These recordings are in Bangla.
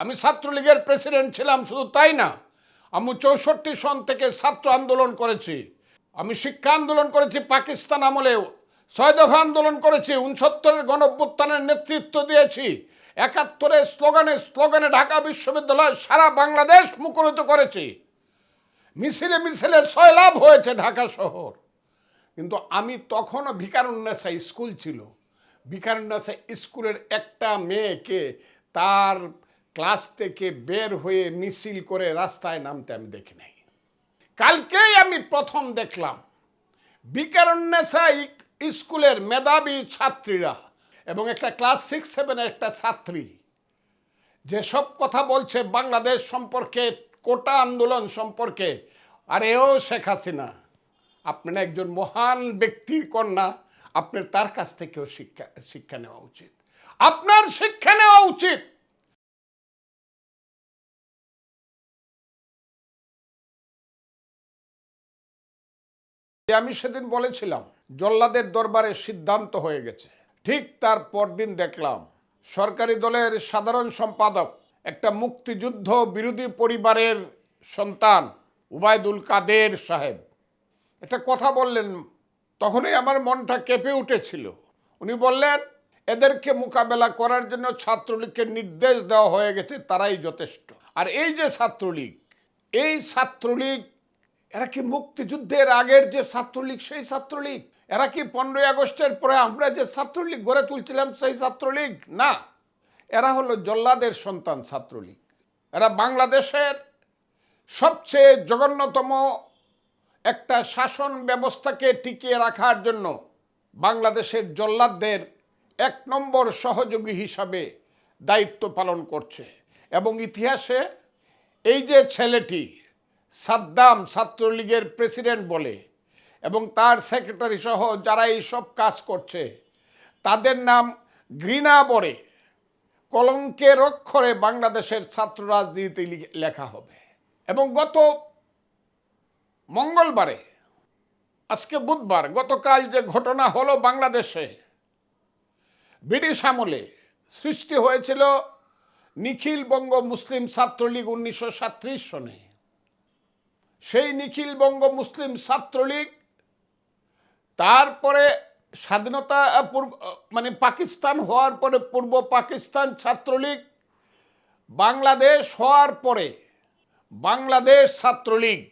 আমি ছাত্রলীগের প্রেসিডেন্ট ছিলাম, শুধু তাই না, আমি চৌষট্টি সন থেকে ছাত্র আন্দোলন করেছি, আমি শিক্ষা আন্দোলন করেছি পাকিস্তান আমলেও, ছয় দফা আন্দোলন করেছি, উনসত্তরের গণঅভ্যুত্থানের নেতৃত্ব দিয়েছি, একাত্তরের স্লোগানে স্লোগানে ঢাকা বিশ্ববিদ্যালয় সারা বাংলাদেশ মুখরিত করেছি। মিছিলে মিছিলে ছয় লাভ হয়েছে ঢাকা শহর। কিন্তু আমি তখনও ভিকারুন্নেসা স্কুল ছিল। ভিকারুন্নেসা স্কুলের একটা মেয়েকে তার ক্লাস থেকে বের হয়ে মিছিল করে রাস্তায় নামতে আমি দেখি নাই। কালকেই আমি প্রথম দেখলাম বিকারুন্নেসা স্কুলের মেধাবী ছাত্রীরা এবং একটা ক্লাস সিক্স সেভেনের একটা ছাত্রী যেসব কথা বলছে বাংলাদেশ সম্পর্কে, কোটা আন্দোলন সম্পর্কে আর এও শেখ হাসিনা। আপনার একজন মহান ব্যক্তির কন্যা, আপনার তার কাছ থেকেও শিক্ষা শিক্ষা নেওয়া উচিত। আপনার শিক্ষা নেওয়া উচিত। যে আমি সেদিন বলেছিলাম, জল্লাদের দরবারে সিদ্ধান্ত হয়ে গেছে। ঠিক তার পরদিন দেখলাম, সরকারি দলের সাধারণ সম্পাদক, একটা মুক্তিযুদ্ধ বিরোধী পরিবারের সন্তান, উবায়দুল কাদের সাহেব। একটা কথা বললেন, তখনই আমার মনটা কেঁপে উঠেছিল। উনি বললেন, এদেরকে মোকাবেলা করার জন্য ছাত্রলীগকে নির্দেশ দেওয়া হয়ে গেছে, তারাই যথেষ্ট। আর এই যে ছাত্রলীগ, এই ছাত্রলীগ এরা কি মুক্তিযুদ্ধের আগের যে ছাত্রলীগ, সেই ছাত্রলীগ? এরা কি পনেরোই আগস্টের পরে আমরা যে ছাত্রলীগ গড়ে তুলছিলাম, সেই ছাত্রলীগ? না। এরা হলো জল্লাদের সন্তান ছাত্রলীগ। এরা বাংলাদেশের সবচেয়ে জঘন্যতম একটা শাসন ব্যবস্থাকে টিকিয়ে রাখার জন্য বাংলাদেশের জল্লাদদের এক নম্বর সহযোগী হিসাবে দায়িত্ব পালন করছে। এবং ইতিহাসে এই যে ছেলেটি সাদ্দাম ছাত্রলীগের প্রেসিডেন্ট বলে এবং তার সেক্রেটারি সহ যারা এই সব কাজ করছে, তাদের নাম ঘৃণা বড়ে কলঙ্কের অক্ষরে বাংলাদেশের ছাত্র রাজনীতি লেখা হবে। এবং গত মঙ্গলবারে, আজকে বুধবার, গতকাল যে ঘটনা হলো বাংলাদেশে, ব্রিটিশ আমলে সৃষ্টি হয়েছিল নিখিল বঙ্গ মুসলিম ছাত্রলীগ উনিশশো সনে। সেই নিখিল বঙ্গ মুসলিম ছাত্রলীগ, তারপরে স্বাধীনতা পূর্ব মানে পাকিস্তান হওয়ার পরে পূর্ব পাকিস্তান ছাত্রলীগ, বাংলাদেশ হওয়ার পরে বাংলাদেশ ছাত্রলীগ।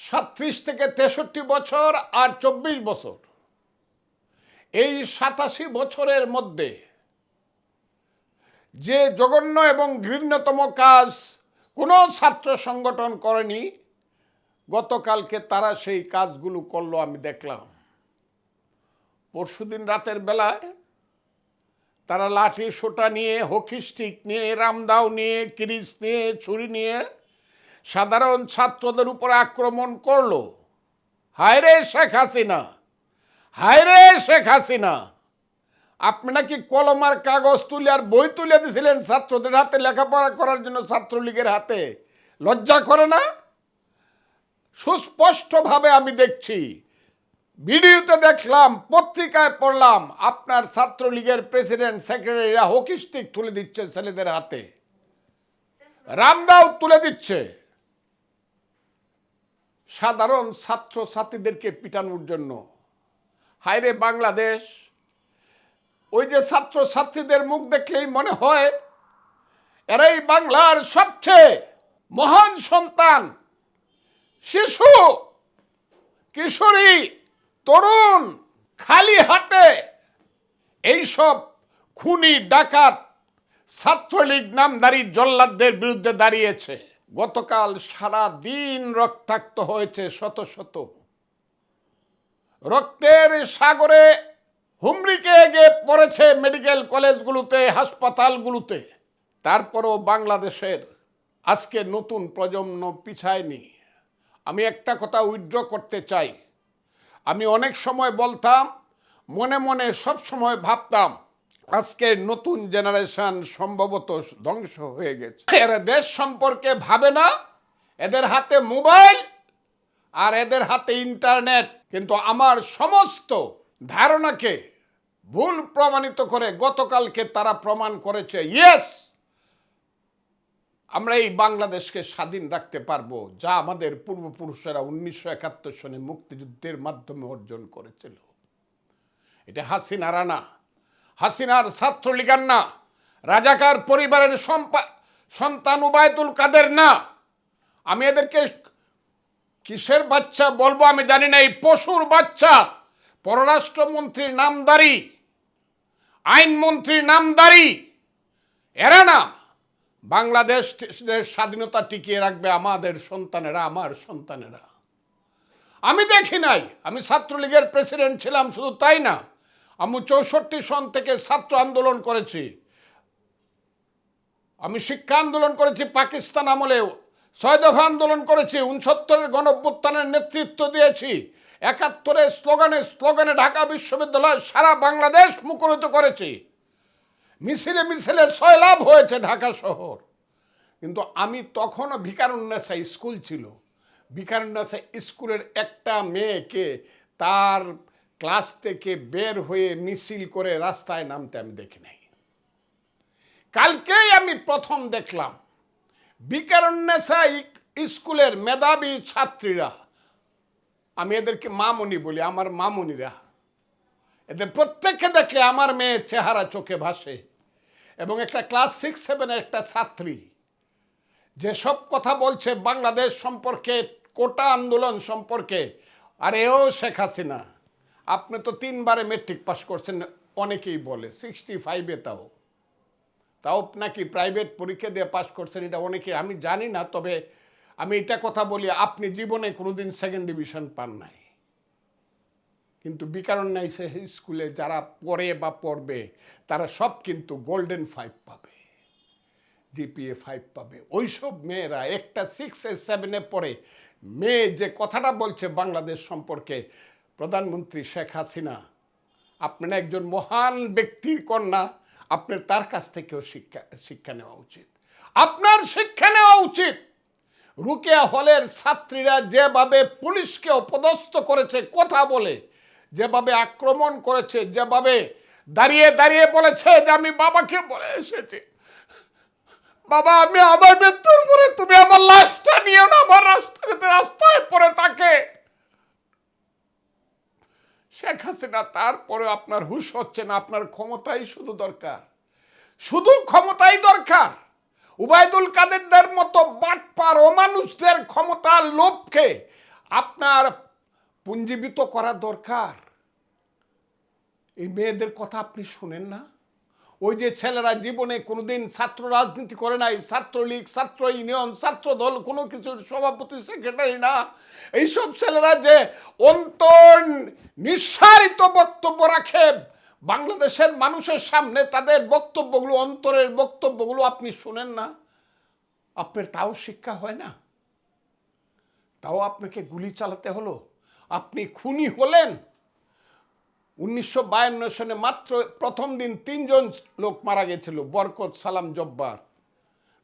সাত্রিশ থেকে তেষট্টি বছর আর চব্বিশ বছর। এই সাতাশি বছরের মধ্যে যে জঘন্য এবং ঘৃণ্যতম কাজ কোনো ছাত্র সংগঠন করেনি। গতকালকে তারা সেই কাজগুলো করল আমি দেখলাম। পরশুদিন রাতের বেলায় তারা লাঠি সোটা নিয়ে, হকি স্টিক নিয়ে, রামদাও নিয়ে কিরিচ নিয়ে, ছুরি নিয়ে সাধারণ ছাত্রদের উপর আক্রমণ করল। হায় রে শেখ হাসিনা! হায় রে শেখ হাসিনা! আপনি নাকি কলম আর কাগজ তুলে আর বই তুলে দিয়েছিলেন ছাত্রদের হাতে লেখাপড়া করার জন্য ছাত্রলীগের হাতে? লজ্জা করে না? সুস্পষ্টভাবে আমি দেখছি। ভিডিওতে দেখলাম, পত্রিকায় পড়লাম, আপনার ছাত্রলীগের প্রেসিডেন্ট সেক্রেটারিরা হকি স্টিক তুলে দিচ্ছে ছেলেদের হাতে। রামদাও তুলে দিচ্ছে। সাধারণ ছাত্র ছাত্রীদেরকে পিটানোর জন্য। হায়রে বাংলাদেশ! ওই যে ছাত্র ছাত্রীদের মুখ দেখলেই মনে হয় এরাই বাংলার সবচেয়ে মহান সন্তান। শিশু, কিশোরী, তরুণ, খালি হাতে। এইসব খুনি, ডাকাত, ছাত্রলীগ নামধারী জল্লাদদের বিরুদ্ধে দাঁড়িয়েছে। গতকাল সারা দিন রক্তাক্ত হয়েছে শত শত। রক্তের সাগরে হুমড়িকে গিয়ে পড়েছে মেডিকেল কলেজগুলোতে, হাসপাতালগুলোতে। তারপরও বাংলাদেশের আজকে নতুন প্রজন্ম পিছায়নি। আমি একটা কথা উইথড্র করতে চাই। আমি অনেক সময় বলতাম, মনে মনে সব সময় ভাবতাম, আজকে নতুন জেনারেশন সম্ভবত ধ্বংস হয়ে গেছে। এরা দেশ সম্পর্কে ভাবে না, এদের হাতে মোবাইল আর এদের হাতে ইন্টারনেট। কিন্তু আমার সমস্ত ধারণাকে ভুল প্রমাণিত করে গতকালকে তারা প্রমাণ করেছে ইয়েস আমরা এই বাংলাদেশকে স্বাধীন রাখতে পারব, যা আমাদের পূর্বপুরুষেরা উনিশশো একাত্তর সনে মুক্তিযুদ্ধের মাধ্যমে অর্জন করেছিল। এটা হাসিনা রানা হাসিনার ছাত্রলীগার না। রাজাকার পরিবারের সন্তান উবায়দুল কাদের না। আমি এদেরকে কিসের বাচ্চা বলব আমি জানি না, এই পশুর বাচ্চা। পররাষ্ট্রমন্ত্রীর নামদারি। আইনমন্ত্রীর নামদারি এরা না, বাংলাদেশ স্বাধীনতা টিকিয়ে রাখবে আমাদের সন্তানেরা, আমার সন্তানেরা। আমি দেখি নাই, আমি ছাত্রলীগের প্রেসিডেন্ট ছিলাম, শুধু তাই না, আমি চৌষট্টি সন থেকে ছাত্র আন্দোলন করেছি। আমি শিক্ষা আন্দোলন করেছি পাকিস্তান আমলেও, ছয় দফা আন্দোলন করেছি, উনসত্তরের গণঅভ্যুত্থানের নেতৃত্ব দিয়েছি একাত্তরের স্লোগানে স্লোগানে ঢাকা বিশ্ববিদ্যালয় সারা বাংলাদেশ মুখরিত করেছি। মিছিলে মিছিলে ছয় লাভ হয়েছে ঢাকা শহর। কিন্তু আমি তখনও ভিকারুন্নেসা স্কুল ছিল। ভিকারুন্নেসা স্কুলের একটা মেয়েকে তার ক্লাস থেকে বের হয়ে মিছিল করে রাস্তায় নামতে আমি দেখি নাই। কালকেই আমি প্রথম দেখলাম বিকারুন্নেসা স্কুলের মেধাবী ছাত্রীরা আমি এদেরকে মামনি বলি, আমার মামুনিরা। এদের প্রত্যেককে দেখে আমার মেয়ের চেহারা চোখে ভাসে। এবং একটা ক্লাস সিক্স সেভেনের একটা ছাত্রী যেসব কথা বলছে বাংলাদেশ সম্পর্কে, কোটা আন্দোলন সম্পর্কে। আর এও শেখ হাসিনা, আপনি তো তিনবারে মেট্রিক পাস করছেন, অনেকেই বলে সিক্সটি ফাইভে তাও। তাও নাকি প্রাইভেট পরীক্ষা দিয়ে পাস করছেন, এটা অনেকে, আমি জানি না, তবে আমি এটা কথা বলি, আপনি জীবনে কোনোদিন সেকেন্ড ডিভিশন পান নাই। কিন্তু বিকারণ নাই, সে স্কুলে যারা পড়ে বা পড়বে, তারা সব কিন্তু গোল্ডেন ফাইভ পাবে জিপিএ ফাইভ পাবে। ওইসব মেয়েরা একটা সিক্স এ সেভেনে পড়ে, মেয়ে যে কথাটা বলছে বাংলাদেশ সম্পর্কে, প্রধানমন্ত্রী শেখ হাসিনা আপনার একজন মহান ব্যক্তির কন্যা, আপনার তার কাছ থেকেও শিক্ষা শিক্ষা নেওয়া উচিত। আপনার শিক্ষা নেওয়া উচিত। রুকেয়া হলের ছাত্রীরা যেভাবে পুলিশকে অপদস্থ করেছে কথা বলে, যেভাবে আক্রমণ করেছে, যেভাবে দাঁড়িয়ে দাঁড়িয়ে বলেছে যে আমি বাবাকে বলে এসেছি। বাবা, আমি আমার মৃত্যুর পরে তুমি আমার লাশটা নিও না আমার রাস্তাতে রাস্তায় পড়ে থাকে। শেখ হাসিনা তারপরে আপনার হুশ হচ্ছে না, আপনার ক্ষমতাই শুধু দরকার। শুধু ক্ষমতাই দরকার। উবায়দুল কাদেরদের মতো বাটপার অমানুষদের ক্ষমতার লোভকে আপনার পুঞ্জীবিত করা দরকার। এই মেয়েদের কথা আপনি শুনেন না? ওই যে ছেলেরা জীবনে কোনোদিন ছাত্র রাজনীতি করে নাই, ছাত্রলীগ, ছাত্র ইউনিয়ন, ছাত্র দল, কোনো কিছুর সভাপতি, সেক্রেটারি না। এইসব ছেলেরা যে অন্তর নিঃসারিত বক্তব্য রাখে বাংলাদেশের মানুষের সামনে তাদের বক্তব্যগুলো, অন্তরের বক্তব্যগুলো আপনি শুনেন না। আপনার তাও শিক্ষা হয় না। তাও আপনাকে গুলি চালাতে হলো। আপনি খুনি হলেন। উনিশশো বায়ান্ন সনে মাত্র প্রথম দিন তিনজন লোক মারা গেছিল, বরকত সালাম জব্বার।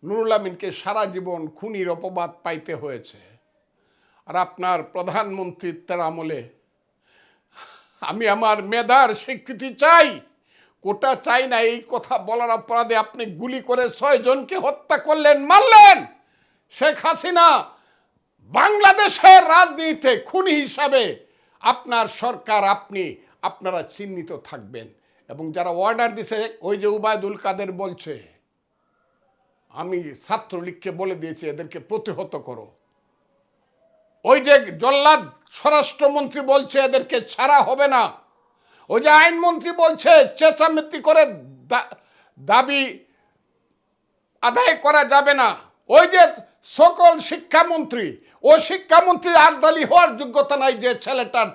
নুরুল আমিনকে সারা জীবন খুনির অপবাদ পাইতে হয়েছে। আর আপনার প্রধানমন্ত্রীত্বের আমলে আমি আমার মেধার স্বীকৃতি চাই। কোটা চাই না, এই কথা বলার অপরাধে আপনি গুলি করে ছয় জনকে হত্যা করলেন, মারলেন। শেখ হাসিনা বাংলাদেশের রাজনীতিতে খুনি হিসাবে আপনার সরকার, আপনি, আপনারা চিহ্নিত থাকবেন। এবং যারা অর্ডার দিছে, ওই যে উবায়দুল কাদের বলছে, আমি ছাত্রলীগকে বলে দিয়েছি, এদেরকে প্রতিহত করো। ওই যে জল্লাদ স্বরাষ্ট্রমন্ত্রী বলছে এদেরকে ছাড়া হবে না। ওই যে আইনমন্ত্রী বলছে চেঁচামেচি করে দাবি আদায় করা যাবে না। ওই যে সকল শিক্ষামন্ত্রী, ও শিক্ষামন্ত্রীর আর্দালি হওয়ার যোগ্যতা নাই যে ছেলেটার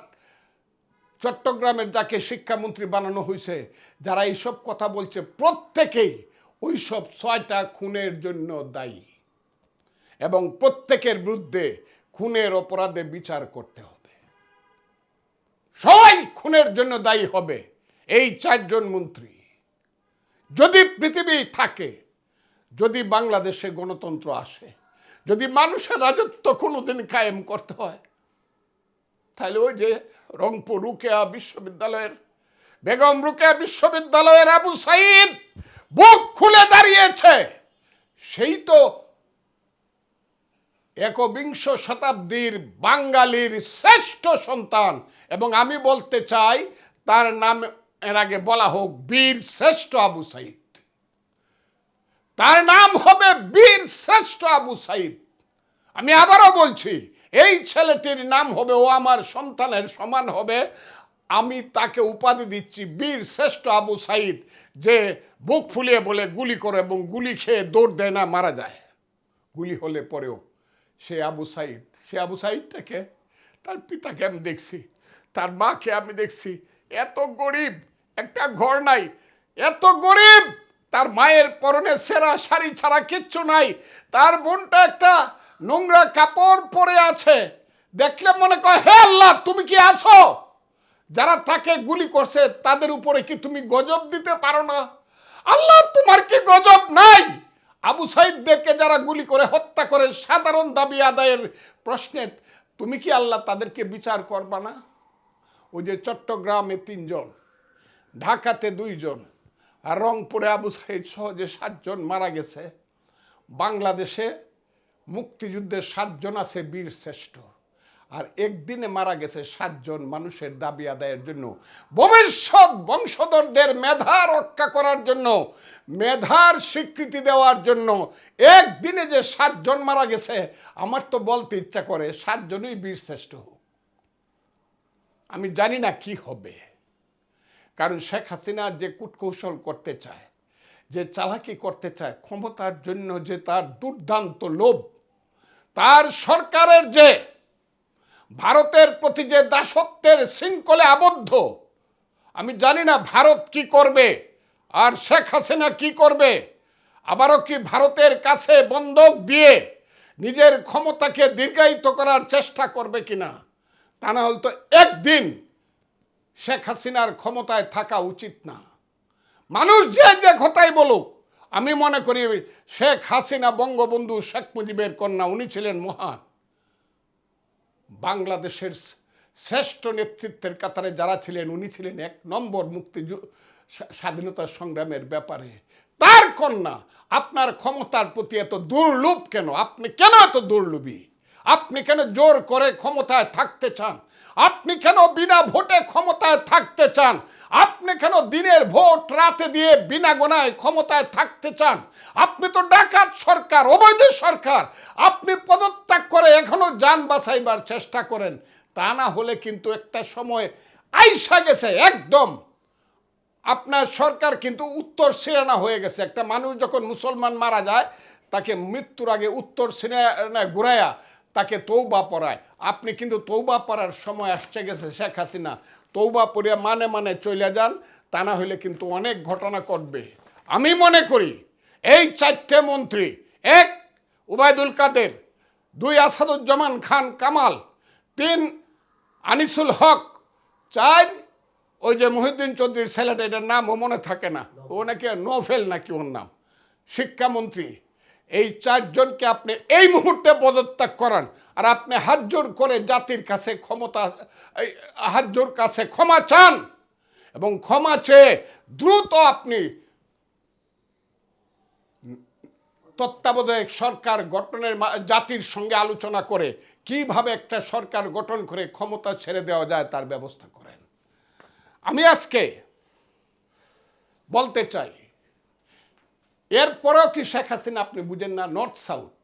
চট্টগ্রামের যাকে শিক্ষামন্ত্রী বানানো হয়েছে যারা এইসব কথা বলছে, প্রত্যেকেই ওইসব ছয়টা খুনের জন্য দায়ী। এবং প্রত্যেকের বিরুদ্ধে খুনের অপরাধে বিচার করতে হবে। সবাই খুনের জন্য দায়ী হবে, এই চারজন মন্ত্রী। যদি পৃথিবী থাকে, যদি বাংলাদেশে গণতন্ত্র আসে, যদি মানুষের রাজত্ব কোনোদিন কায়েম করতে হয়, তাহলে ওই যে রংপুর রুকেয়া বিশ্ববিদ্যালয়ের, বেগম রুকেয়া বিশ্ববিদ্যালয়ের আবু সাইদ বুক খুলে দাঁড়িয়েছে, সেই তো একবিংশ শতাব্দীর বাঙালির শ্রেষ্ঠ সন্তান। এবং আমি বলতে চাই, তার নাম এর আগে বলা হোক বীর শ্রেষ্ঠ আবু সাইদ। তার নাম হবে বীর শ্রেষ্ঠ আবু সাইদ। আমি আবারও বলছি, এই ছেলেটির নাম হবে, ও আমার সন্তানের সমান হবে। আমি তাকে উপাধি দিচ্ছি বীর শ্রেষ্ঠ আবু সাইদ, যে বুক ফুলিয়ে বলে গুলি করে এবং গুলি খেয়ে দৌড় দেয় না, মারা যায়। গুলি হলে পরেও সে আবু সাইদ। সে আবু সাইদটাকে তার পিতাকে আমি দেখছি। তার মাকে আমি দেখছি। এত গরিব, একটা ঘর নাই। এত গরিব! তার মায়ের পরনে সেরা শাড়ি ছাড়া কিচ্ছু নাই। তার বোনটা একটা নোংরা কাপড় পরে আছে। দেখলে মনে কয় হে আল্লাহ, তুমি কি আছো? যারা তাকে গুলি করছে, তাদের উপরে কি তুমি গজব দিতে পারো না? আল্লাহ, তোমার কি গজব নাই? আবু সাইদদেরকে যারা গুলি করে হত্যা করে সাধারণ দাবি আদায়ের প্রশ্নে, তুমি কি আল্লাহ তাদেরকে বিচার করবা না? ওই যে চট্টগ্রামে তিনজন, ঢাকাতে দুইজন আর রংপুরে আবু সাইদ সহ যে সাতজন মারা গেছে, বাংলাদেশে মুক্তিযুদ্ধের সাতজন আছে বীর শ্রেষ্ঠ। আর একদিনে মারা গেছে সাতজন মানুষের দাবি আদায়ের জন্য। ভবিষ্যৎ বংশধরদের মেধা রক্ষা করার জন্য, মেধার স্বীকৃতি দেওয়ার জন্য একদিনে যে সাতজন মারা গেছে, আমার তো বলতে ইচ্ছা করে সাতজনই বীর শ্রেষ্ঠ হোক। আমি জানি না কি হবে। কারণ শেখ হাসিনা যে কূটকৌশল করতে চায়, যে চালাকি করতে চায়, ক্ষমতার জন্য যে তার দুর্দান্ত লোভ, তার সরকারের যে ভারতের প্রতি যে দাসত্বের শৃঙ্খলে আবদ্ধ, আমি জানি না ভারত কি করবে, আর শেখ হাসিনা কি করবে, আবারও কি ভারতের কাছে বন্ধক দিয়ে নিজের ক্ষমতাকে দীর্ঘায়িত করার চেষ্টা করবে কিনা, তা না হলে তো একদিন শেখ হাসিনার ক্ষমতায় থাকা উচিত না। মানুষ যে যে কথাই বলুক, আমি মনে করি শেখ হাসিনা বঙ্গবন্ধু শেখ মুজিবের কন্যা, উনি ছিলেন মহান। বাংলাদেশের শ্রেষ্ঠ নেতৃত্বের কাতারে যারা ছিলেন, উনি ছিলেন এক নম্বর মুক্তি স্বাধীনতা সংগ্রামের ব্যাপারে। তার কন্যা, আপনার ক্ষমতার প্রতি এত দুর্লুভ কেন? আপনি কেন এত দুর্লুভী? আপনি কেন জোর করে ক্ষমতায় থাকতে চান? আপনি কেন বিনা ভোটে ক্ষমতায় থাকতে চান? আপনি কেন দিনের ভোট রাতে দিয়ে বিনা গোনায় ক্ষমতায় থাকতে চান? আপনি তো ডাকাত সরকার, অবৈধ সরকার। আপনি পদত্যাগ করে এখনও যান বাঁচাইবার চেষ্টা করেন। তা না হলে কিন্তু একটা সময় আইসা গেছে, একদম। আপনার সরকার কিন্তু উত্তর সিরানা হয়ে গেছে। একটা মানুষ যখন মুসলমান মারা যায়, তাকে মৃত্যুর আগে উত্তর সিরানা ঘুরাইয়া তাকে তৌবা পড়ায়। আপনি কিন্তু তৌবা পড়ার সময় আসছে গেছে শেখ হাসিনা। তৌবা পড়িয়া মানে মানে চলে যান, তা না হলে কিন্তু অনেক ঘটনা ঘটবে। আমি মনে করি, এই চারটে মন্ত্রী, এক উবায়দুল কাদের, দুই আসাদুজ্জামান খান কামাল, তিন আনিসুল হক, চার ওই যে মহিউদ্দিন চৌধুরীর ছেলেটা, এটার নামও মনে থাকে না। ও নাকি নোফেল নাকি ওর নাম। শিক্ষামন্ত্রী এই চারজনকে আপনি এই মুহূর্তে পদত্যাগ করান। আর আপনি হাতজোর করে জাতির কাছে ক্ষমতা, এই হাতজোর কাছে ক্ষমা চান। এবং ক্ষমা চেয়ে দ্রুত আপনি তত্ত্বাবধায়ক সরকার গঠনের জাতির সঙ্গে আলোচনা করে কীভাবে একটা সরকার গঠন করে ক্ষমতা ছেড়ে দেওয়া যায় তার ব্যবস্থা করেন। আমি আজকে বলতে চাই এরপরেও কি শেখ হাসিনা আপনি বুঝেন না নর্থ সাউথ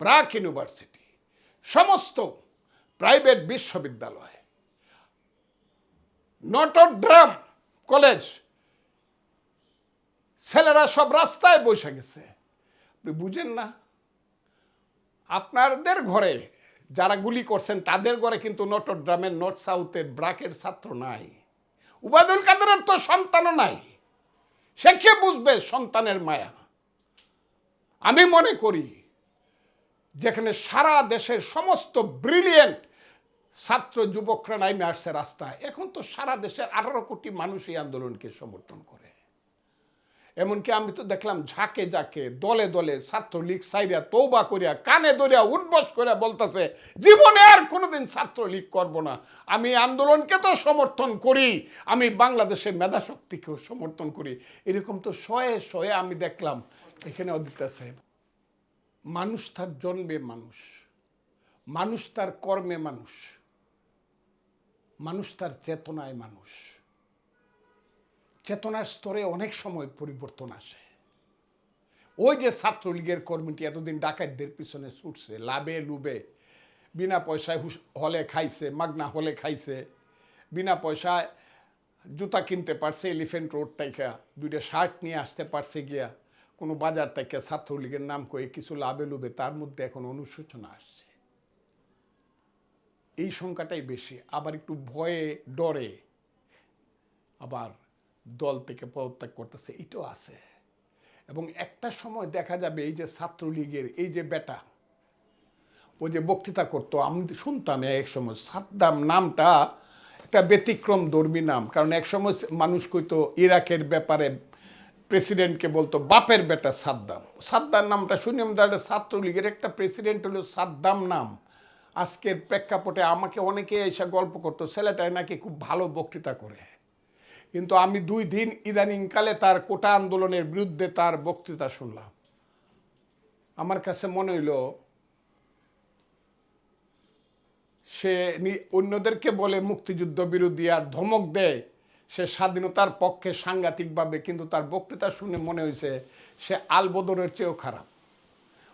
প্রাক ইউনিভার্সিটি সমস্ত প্রাইভেট বিশ্ববিদ্যালয় নটরড্রাম কলেজ ছেলেরা সব রাস্তায় বসে গেছে। আপনি বুঝেন না, আপনাদের ঘরে যারা গুলি করছেন, তাদের ঘরে কিন্তু নটরড্রামের নর্থ সাউথের ব্রাকের ছাত্র নাই। উবায়দুল কাদেরের তো সন্তানও নাই। কে বুঝবে সন্তানের মায়া? আমি মনে করি যেখানে সারা দেশের সমস্ত ব্রিলিয়েন্ট ছাত্র যুবকরা নাইমে আসছে রাস্তায়, এখন তো সারা দেশের আঠারো কোটি মানুষ এই আন্দোলনকে সমর্থন করে। এমনকি আমি তো দেখলাম ঝাঁকে ঝাঁকে, দলে দলে ছাত্রলীগ সাইরা তৌবা করিয়া কানে ধরিয়া উঠবস করিয়া বলতেছে, জীবনে আর কোনোদিন ছাত্রলীগ করব না। আমি আন্দোলনকে তো সমর্থন করি, আমি বাংলাদেশের মেধাশক্তিকেও সমর্থন করি। এরকম তো শয়ে শয়ে আমি দেখলাম এখানে অদিতা সাহেব মানুষ তার জন্মে মানুষ মানুষ তার কর্মে মানুষ মানুষ তার চেতনায় মানুষ। চেতনার স্তরে অনেক সময় পরিবর্তন আসে। ওই যে ছাত্রলীগের কর্মীটি এতদিন ডাকাতদের পিছনে ছুটছে, লাভে লুবে, বিনা পয়সায় হলে খাইছে, মাগনা হলে খাইছে, বিনা পয়সায় জুতা কিনতে পারছে এলিফেন্ট রোড থেকে দুইটা শার্ট নিয়ে আসতে পারছে গিয়া, কোনো বাজার থেকে ছাত্রলীগের নাম করে কিছু লাভে লুবে, তার মধ্যে এখন অনুশোচনা আসছে। এই সংখ্যাটাই বেশি, আবার একটু ভয়ে ডরে, আবার দল থেকে পদত্যাগ করতেছে, এটাও আছে। এবং একটা সময় দেখা যাবে এই যে ছাত্রলীগের এই যে বেটা, ও যে বক্তৃতা করতো, আমি শুনতাম এক সময় সাদ্দাম নামটা একটা ব্যতিক্রম ধর্মী নাম। কারণ এক সময় মানুষ কইতো, ইরাকের ব্যাপারে প্রেসিডেন্টকে বলতো, বাপের বেটা সাদ্দাম। সাদ্দাম নামটা শুনি আমি তাহলে ছাত্রলীগের একটা প্রেসিডেন্ট হলো সাদ্দাম নাম। আজকের প্রেক্ষাপটে আমাকে অনেকে এসে গল্প করতো, ছেলেটাই নাকি খুব ভালো বক্তৃতা করে। কিন্তু আমি দুই দিন ইদানিংকালে তার কোটা আন্দোলনের বিরুদ্ধে তার বক্তৃতা শুনলাম। আমার কাছে মনে হইল, সে অন্যদেরকে বলে মুক্তিযুদ্ধ বিরোধী আর ধমক দেয়, সে স্বাধীনতার পক্ষে সাংঘাতিকভাবে, কিন্তু তার বক্তৃতা শুনে মনে হয়েছে সে আলবদরের চেয়েও খারাপ।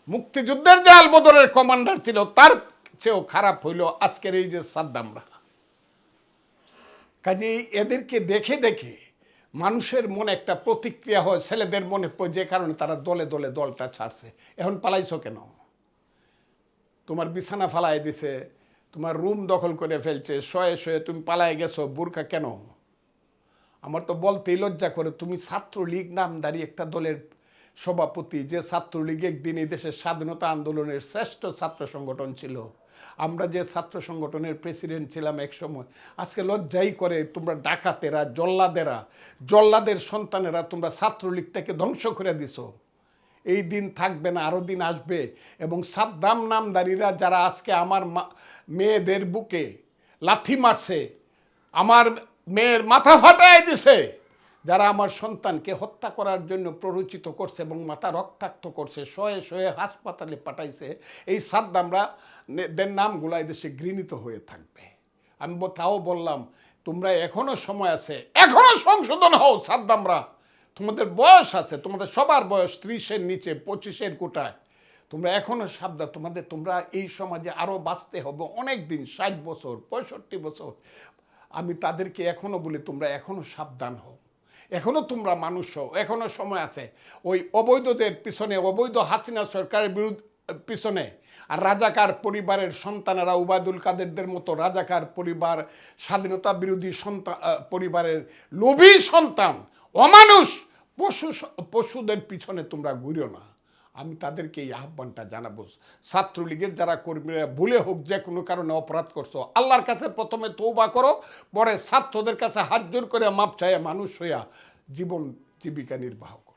মুক্তিযুদ্ধের যে আলবদরের কমান্ডার ছিল, তার চেয়েও খারাপ হইল আজকের এই যে সাদ্দামরা। কাজেই এদেরকে দেখে দেখে মানুষের মনে একটা প্রতিক্রিয়া হয়, ছেলেদের মনে যে কারণে তারা দলে দলে দলটা ছাড়ছে। এখন পালাইছো কেন? তোমার বিছানা ফালাই দিছে, তোমার রুম দখল করে ফেলছে, শয়ে শয়ে তুমি পালায় গেছো বোরকা কেন? আমার তো বলতেই লজ্জা করে, তুমি ছাত্রলীগ নামদারি একটা দলের সভাপতি, যে ছাত্রলীগ একদিন এই দেশের স্বাধীনতা আন্দোলনের শ্রেষ্ঠ ছাত্র সংগঠন ছিল। আমরা যে ছাত্র সংগঠনের প্রেসিডেন্ট ছিলাম এক সময়, আজকে লজ্জাই করে তোমরা ডাকাতেরা, জল্লাদেরা, জল্লাদের সন্তানেরা তোমরা ছাত্রলীগটাকে ধ্বংস করে দিছো। এই দিন থাকবে না আরও দিন আসবে। এবং সাদ্দাম নামদারিরা যারা আজকে আমার মেয়েদের বুকে লাথি মারছে, আমার মেয়ের মাথা ফাটায় দিছে। যারা আমার সন্তানকে হত্যা করার জন্য প্ররোচিত করছে এবং মাথা রক্তাক্ত করছে, শয়ে শয়ে হাসপাতালে পাঠাইছে, এই সাদ্দামরা দের নামগুলা দেশে ঘৃণিত হয়ে থাকবে। আমি তাও বললাম, তোমরা এখনও সময় আছে, এখনও সংশোধন হও সাদ্দামরা। তোমাদের বয়স আছে, তোমাদের সবার বয়স ত্রিশের নিচে, পঁচিশের কোটায়। তোমরা এখনও সাবধান, তোমাদের, তোমরা এই সমাজে আরও বাঁচতে হবে অনেক দিন, ষাট বছর, পঁয়ষট্টি বছর। আমি তাদেরকে এখনও বলি, তোমরা এখনও সাবধান হও। এখনও তোমরা মানুষ হও এখনও সময় আছে। ওই অবৈধদের পিছনে, অবৈধ হাসিনা সরকারের বিরুদ্ধে, পিছনে। আর রাজাকার পরিবারের সন্তানেরা উবায়দুল কাদেরদের মতো রাজাকার পরিবার, স্বাধীনতা বিরোধী সন্তান পরিবারের লোভী সন্তান, অমানুষ, পশু, পশুদের পিছনে তোমরা ঘুরিও না। আমি তাদেরকে এই আহ্বানটা জানাব। ছাত্রলীগের যারা কর্মীরা, ভুলে হোক যে কোনো কারণে অপরাধ করছ, আল্লাহর কাছে প্রথমে তৌবা করো, পরে ছাত্রদের কাছে হাত জোর করে মাপ চাইয়া মানুষ হইয়া জীবন জীবিকা নির্বাহ করো।